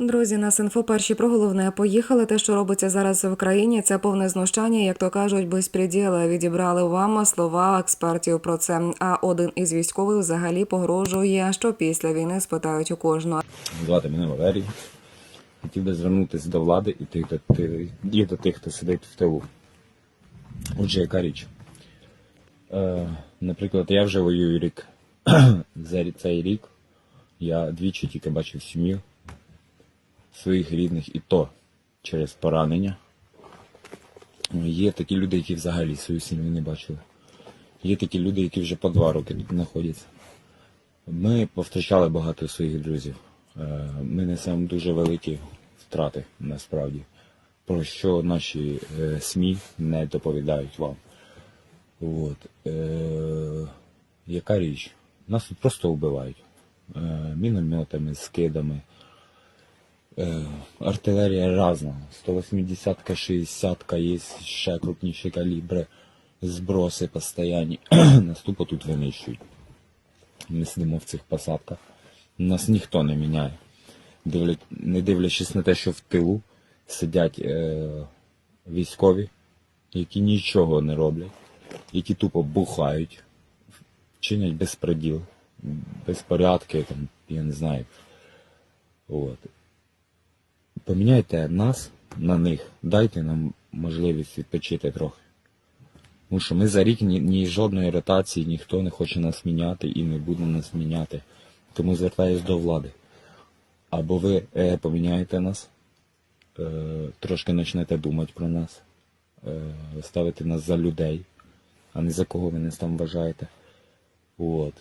Друзі, на інфо перші про головне поїхали. Те, що робиться зараз в країні, це повне знущання, як то кажуть, безпреділа. Відібрали вам слова експертів про це. А один із військових взагалі погрожує, що після війни спитають у кожного. Звати мене Валерій. Хотів би звернутися до влади і тих, до, ти- і до тих, хто сидить в тилу. Отже, яка річ? Е, наприклад, я вже воюю рік. За цей рік я двічі тільки бачив сім'ю своїх рідних, і то через поранення. Є такі люди, які взагалі свою сім'ю не бачили. Є такі люди, які вже по два роки тут знаходяться. Ми повтрачали багато своїх друзів. Е, Ми несемо дуже великі втрати насправді, про що наші е, СМІ не доповідають вам. От. Е, яка річ? Нас тут просто вбивають. Е, мінометами, скидами. Е, артилерія різна. 180-ка, 60-ка, є ще крупніші калібри, зброси постійні. Нас тупо тут винищують. Ми сидимо в цих посадках. Нас ніхто не міняє. Не дивлячись на те, що в тилу сидять е, військові, які нічого не роблять, які тупо бухають, чинять безпреділ, безпорядки, там, я не знаю. От. Поміняйте нас на них, дайте нам можливість відпочити трохи. Тому що ми за рік ні, ні жодної ротації ніхто не хоче нас міняти і не буде нас міняти. Тому звертаюсь до влади. Або ви е, поміняєте нас, е, трошки почнете думати про нас, е, ставити нас за людей, а не за кого ви нас там вважаєте. От.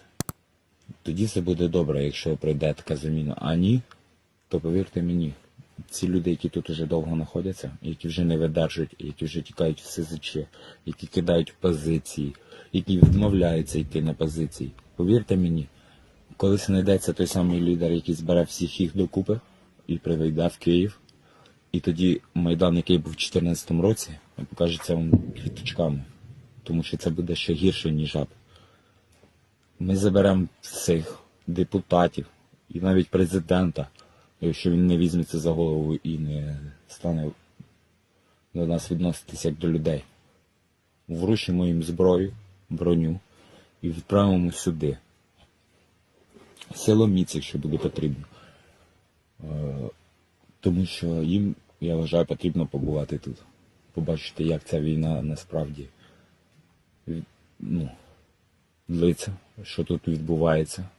Тоді все буде добре, якщо прийде така заміна. А ні, то повірте мені, ці люди, які тут уже довго знаходяться, які вже не видержують, які вже тікають в СЗЧ, які кидають позиції, які відмовляються йти на позиції. Повірте мені, колись знайдеться той самий лідер, який збере всіх їх докупи і приведе в Київ. І тоді Майдан, який був у 2014 році, покажеться вам квіточками. Тому що це буде ще гірше, ніж ад. Ми заберемо всіх депутатів і навіть президента, якщо він не візьметься за голову і не стане до нас відноситися як до людей. Вручимо їм зброю, броню і відправимо сюди. Силоміць, якщо буде потрібно. Е, Тому що їм, я вважаю, потрібно побувати тут. Побачити, як ця війна насправді ну, длиться, що тут відбувається,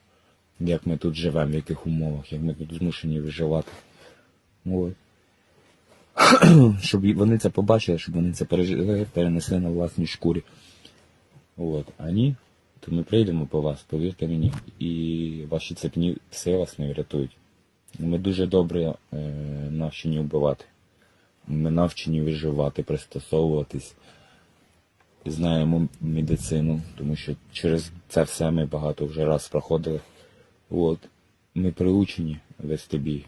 як ми тут живемо, в яких умовах, як ми тут змушені виживати. От. Щоб вони це побачили, щоб вони це пережили, перенесли на власній шкурі. От. А ні, то ми прийдемо по вас, повірте мені, і ваші цепні пси вас не врятують. Ми дуже добре е, навчені вбивати. Ми навчені виживати, пристосовуватись знаємо медицину, тому що через це все ми багато вже раз проходили. От. Ми приучені вести бій,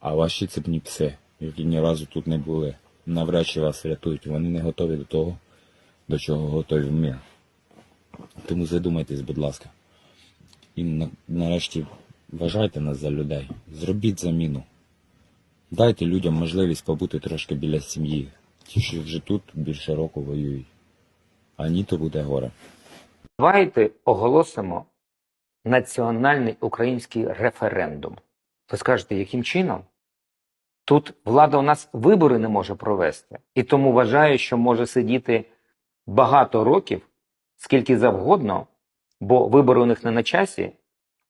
а ваші цепні пси, які ні разу тут не були, навряд чи вас рятують. Вони не готові до того, до чого готові ми. Тому задумайтесь, будь ласка. І на- нарешті вважайте нас за людей. Зробіть заміну. Дайте людям можливість побути трошки біля сім'ї. Ті, що вже тут більше року воюють. А ні, то буде горе. Давайте оголосимо національний український референдум. Ви скажете, яким чином? Тут влада у нас вибори не може провести, і тому вважає, що може сидіти багато років, скільки завгодно, бо вибори у них не на часі,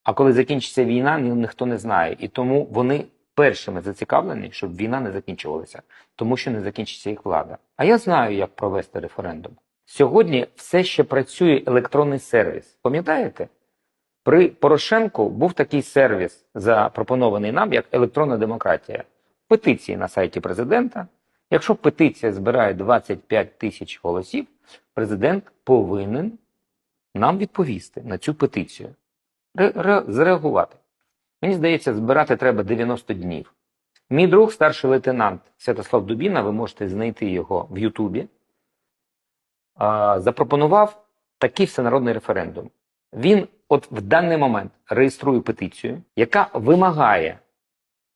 а коли закінчиться війна, ні- ніхто не знає. І тому вони першими зацікавлені, щоб війна не закінчувалася, тому що не закінчиться їх влада. А я знаю, як провести референдум. Сьогодні все ще працює електронний сервіс. Пам'ятаєте? При Порошенку був такий сервіс, запропонований нам як електронна демократія. Петиції на сайті президента. Якщо петиція збирає 25 тисяч голосів, президент повинен нам відповісти на цю петицію, ре- ре- зреагувати. Мені здається, збирати треба 90 днів. Мій друг, старший лейтенант Святослав Дубіна, ви можете знайти його в Ютубі, запропонував такий всенародний референдум. Він от в даний момент реєструє петицію, яка вимагає,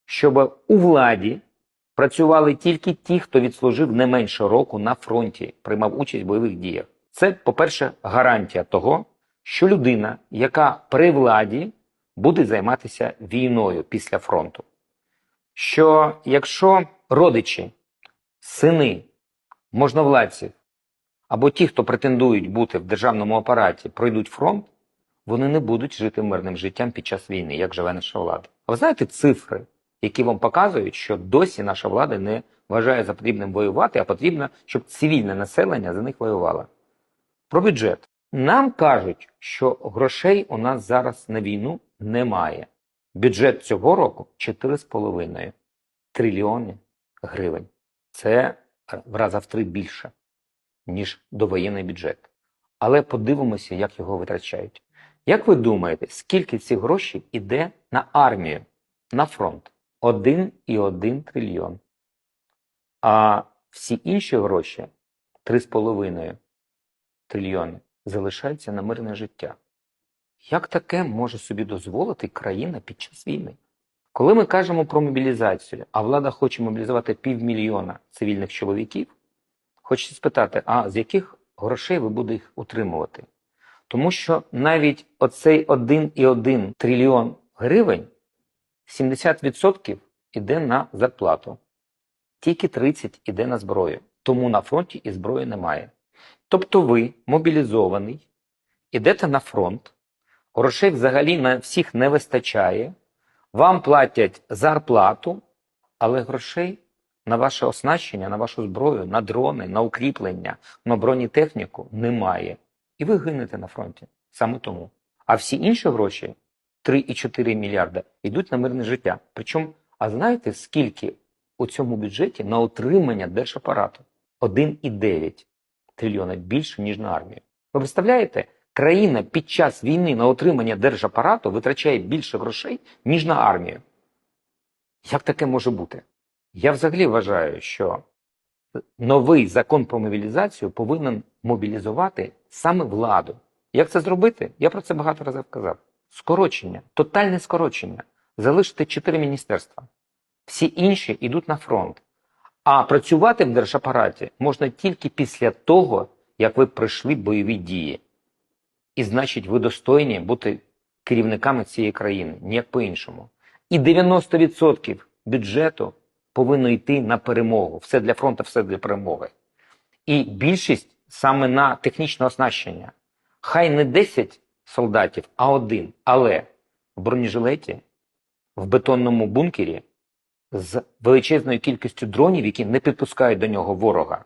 щоб у владі працювали тільки ті, хто відслужив не менше року на фронті, приймав участь в бойових діях. Це, по-перше, гарантія того, що людина, яка при владі, буде займатися війною після фронту. Що якщо родичі, сини можновладців або ті, хто претендують бути в державному апараті, пройдуть фронт, вони не будуть жити мирним життям під час війни, як живе наша влада. А ви знаєте цифри, які вам показують, що досі наша влада не вважає за потрібним воювати, а потрібно, щоб цивільне населення за них воювало. Про бюджет. Нам кажуть, що грошей у нас зараз на війну немає. Бюджет цього року 4,5 трильйони гривень. Це в раза в три більше, ніж довоєнний бюджет. Але подивимося, як його витрачають. Як ви думаєте, скільки цих грошей іде на армію, на фронт? 1,1 трильйон. А всі інші гроші 3,5 трильйони залишаються на мирне життя. Як таке може собі дозволити країна під час війни? Коли ми кажемо про мобілізацію, а влада хоче мобілізувати півмільйона цивільних чоловіків, хочеться спитати, а з яких грошей ви будете їх утримувати? Тому що навіть оцей 1,1 трильйон гривень 70% іде на зарплату, тільки 30% іде на зброю. Тому на фронті і зброї немає. Тобто ви мобілізований, ідете на фронт, грошей взагалі на всіх не вистачає, вам платять зарплату, але грошей на ваше оснащення, на вашу зброю, на дрони, на укріплення, на бронетехніку немає. І ви гинете на фронті. Саме тому. А всі інші гроші 3,4 мільярда йдуть на мирне життя. Причому, а знаєте, скільки у цьому бюджеті на утримання держапарату? 1,9 трильйона більше, ніж на армію. Ви представляєте, країна під час війни на утримання держапарату витрачає більше грошей, ніж на армію. Як таке може бути? Я взагалі вважаю, що новий закон про мобілізацію повинен мобілізувати саме владу. Як це зробити? Я про це багато разів казав. Скорочення, тотальне скорочення. Залишити чотири міністерства. Всі інші йдуть на фронт. А працювати в держапараті можна тільки після того, як ви пройшли бойові дії. І значить, ви достойні бути керівниками цієї країни, ніяк по-іншому. І 90% бюджету повинно йти на перемогу. Все для фронту, все для перемоги. І більшість саме на технічне оснащення. Хай не 10 солдатів, а один. Але в бронежилеті, в бетонному бункері з величезною кількістю дронів, які не підпускають до нього ворога,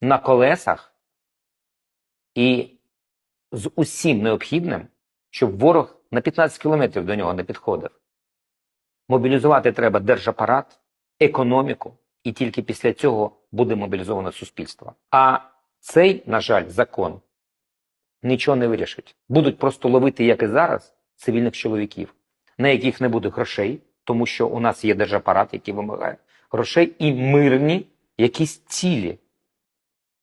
на колесах і з усім необхідним, щоб ворог на 15 кілометрів до нього не підходив. Мобілізувати треба держапарат, економіку, і тільки після цього буде мобілізоване суспільство. А цей, на жаль, закон нічого не вирішить. Будуть просто ловити, як і зараз, цивільних чоловіків, на яких не буде грошей, тому що у нас є держапарат, який вимагає грошей, і мирні якісь цілі.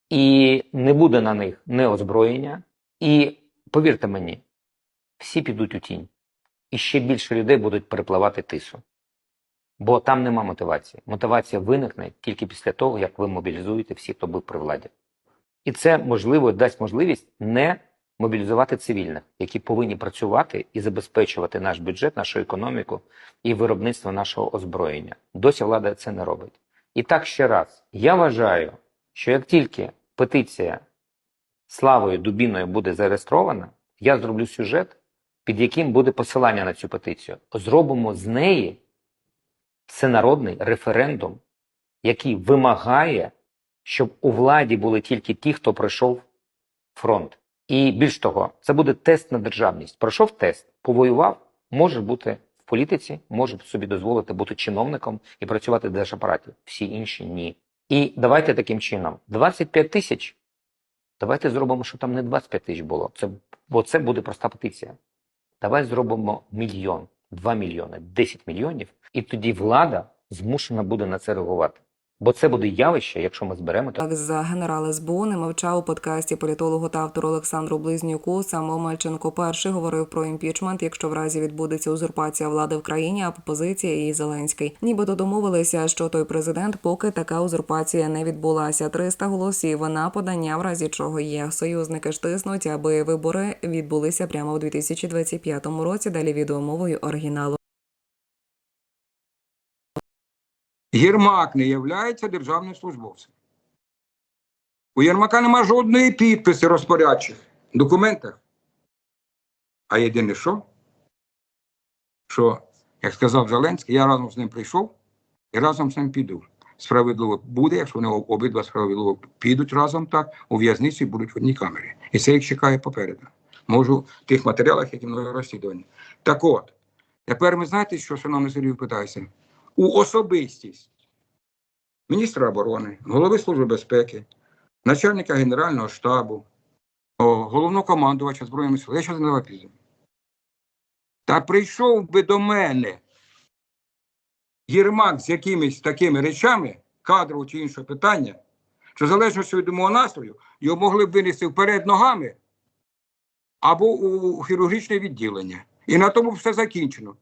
І не буде на них не озброєння. І повірте мені, всі підуть у тінь. І ще більше людей будуть перепливати тису. Бо там нема мотивації. Мотивація виникне тільки після того, як ви мобілізуєте всіх, хто був при владі. І це можливо дасть можливість не мобілізувати цивільних, які повинні працювати і забезпечувати наш бюджет, нашу економіку і виробництво нашого озброєння. Досі влада це не робить. І так ще раз, я вважаю, що як тільки петиція Славою Дубіною буде зареєстрована, я зроблю сюжет, під яким буде посилання на цю петицію. Зробимо з неї всенародний референдум, який вимагає, щоб у владі були тільки ті, хто пройшов фронт. І більш того, це буде тест на державність. Пройшов тест, повоював, може бути в політиці, може собі дозволити бути чиновником і працювати в держапараті. Всі інші ні. І давайте таким чином: 25 тисяч. Давайте зробимо, що там не 25 тисяч було. Це, бо це буде проста петиція. Давай зробимо мільйон, 2 мільйони, 10 мільйонів, і тоді влада змушена буде на це реагувати. Бо це буде явище, якщо ми зберемо Так за генерал СБУ не мовчав у подкасті політологу та автору Олександру Близнюку. Сам Омельченко перший говорив про імпічмент, якщо в разі відбудеться узурпація влади в країні, а позиція і Зеленський. Нібито домовилися, що той президент, поки така узурпація не відбулася. 300 голосів на подання, в разі чого є. Союзники ж тиснуть, аби вибори відбулися прямо у 2025 році. Далі відеомовою оригіналу. Єрмак не являється державним службовцем. У Єрмака нема жодної підписи розпорядчих документах. А єдине що? Що, як сказав Зеленський, я разом з ним прийшов і разом з ним піду. Справедливо буде, якщо вони обидва справедливо підуть разом так, у в'язниці будуть в одній камері. І це їх чекає попереду. Можу в тих матеріалах, які мною розслідувані. Так от, тепер ми знаєте, що, шановний Сергій, питається? У особистість міністра оборони, голови Служби безпеки, начальника Генерального штабу, головнокомандувача Збройними силами. Я що не пізно. Та прийшов би до мене Єрмак з якимись такими речами, кадрового чи іншого питання, що залежно від мого настрою, його могли б винести вперед ногами або у хірургічне відділення. І на тому все закінчено.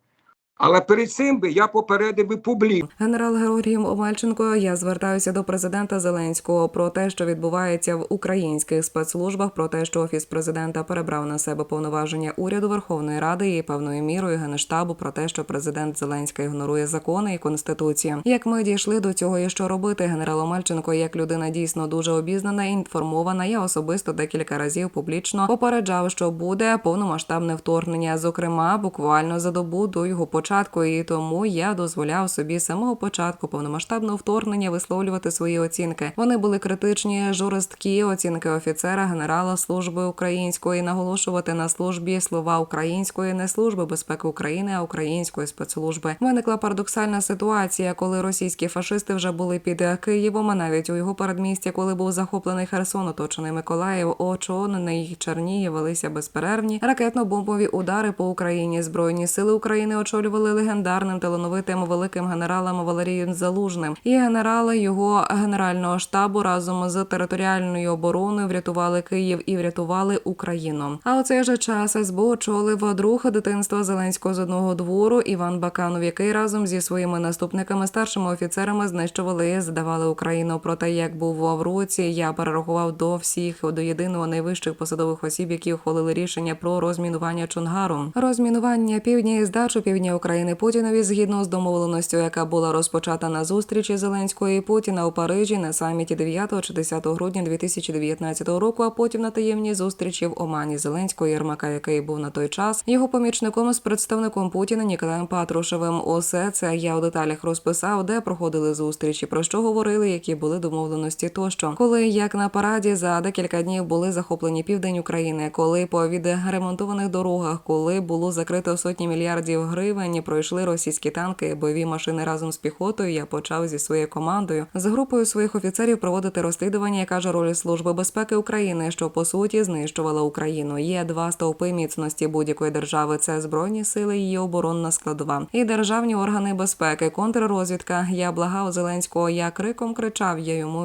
Але перед цим би я попередив би публіку. Генерал Георгій Омельченко, я звертаюся до президента Зеленського про те, що відбувається в українських спецслужбах, про те, що офіс президента перебрав на себе повноваження уряду Верховної Ради і певною мірою генштабу про те, що президент Зеленський ігнорує закони і конституцію. Як ми дійшли до цього, і що робити? Генерал Омельченко, як людина дійсно дуже обізнана інформована. Я особисто декілька разів публічно попереджав, що буде повномасштабне вторгнення. Зокрема, буквально за добу до його початку, і тому я дозволяв собі з самого початку повномасштабного вторгнення висловлювати свої оцінки. Вони були критичні, жорсткі оцінки офіцера, генерала служби української, наголошувати на службі слова української, не служби безпеки України, а української спецслужби. Виникла парадоксальна ситуація, коли російські фашисти вже були під Києвом, а навіть у його передмісті, коли був захоплений Херсон, оточений Миколаїв, очонений Чернігів, велися безперервні ракетно-бомбові удари по Україні. Збройні сили України очолювали легендарним талановитим великим генералом Валерієм Залужним. І генерали його генерального штабу разом з територіальною обороною врятували Київ і врятували Україну. А у цей же час СБУ очолив друг дитинства Зеленського з одного двору Іван Баканов, який разом зі своїми наступниками, старшими офіцерами знищували здавали Україну. Проте як був в руці, я перерахував до всіх до єдиного найвищих посадових осіб, які ухвалили рішення про розмінування Чонгару. Розмінування півдня і здачу півдня України Путінові згідно з домовленостю, яка була розпочата на зустрічі Зеленського і Путіна у Парижі на саміті 9 чи 10 грудня 2019 року, а потім на таємній зустрічі в Омані Зеленського Єрмака, який був на той час його помічником з представником Путіна Ніколаєм Патрушевим. Усе це я у деталях розписав, де проходили зустрічі, про що говорили, які були домовленості тощо. Коли як на параді за декілька днів були захоплені південь України, коли по відремонтованих дорогах, коли було закрито сотні мільярдів гривень, пройшли російські танки, бойові машини разом з піхотою. Я почав зі своєю командою з групою своїх офіцерів проводити розслідування, яка ж роль служби безпеки України, що по суті знищувала Україну. Є два стовпи міцності будь-якої держави: це збройні сили, її оборонна складова і державні органи безпеки, контррозвідка. Я благав Зеленського. Я криком кричав. Я йому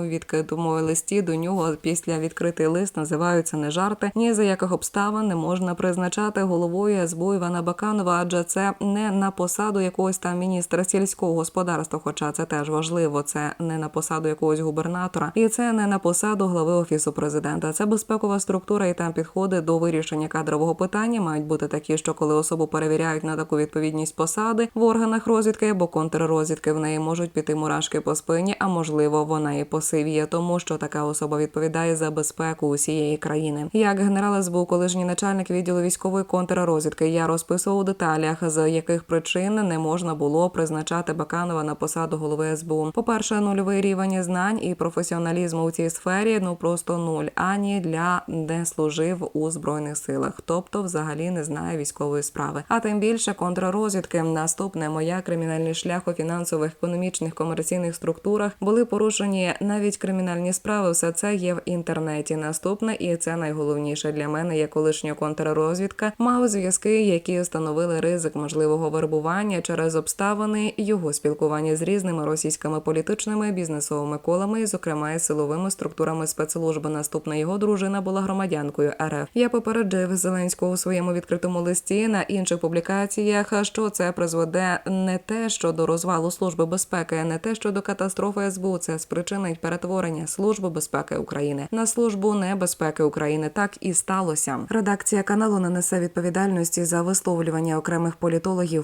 в листі до нього після відкритий лист називаються не жарти. Ні за яких обставин не можна призначати головою СБУ Івана Баканова, адже це не на посаду якогось там міністра сільського господарства, хоча це теж важливо. Це не на посаду якогось губернатора, і це не на посаду глави офісу президента. Це безпекова структура, і там підходи до вирішення кадрового питання мають бути такі, що коли особу перевіряють на таку відповідність посади в органах розвідки або контррозвідки, в неї можуть піти мурашки по спині, а можливо, вона і посивіє, тому що така особа відповідає за безпеку усієї країни. Як генерал СБУ, колишній начальник відділу військової контррозвідки, я розписував у деталях, з яких причин не можна було призначати Баканова на посаду голови СБУ. По перше, нульовий рівень знань і професіоналізму у цій сфері ну просто нуль, ані для де служив у збройних силах, тобто взагалі не знає військової справи. А тим більше контррозвідки. Наступне моя кримінальний шлях у фінансових, економічних, комерційних структурах були порушені навіть кримінальні справи. Все це є в інтернеті. Наступне, і це найголовніше для мене, як колишня контррозвідка, мав зв'язки, які становили ризик можливого вербування через обставини його спілкування з різними російськими політичними бізнесовими колами, зокрема і силовими структурами спецслужби. Наступна його дружина була громадянкою РФ. Я попереджив Зеленського у своєму відкритому листі на інших публікаціях, що це призведе не те, що до розвалу служби безпеки, не те, що до катастрофи СБУ. Це спричинить перетворення служби безпеки України на службу небезпеки України. Так і сталося. Редакція каналу не несе відповідальності за висловлювання окремих політологів,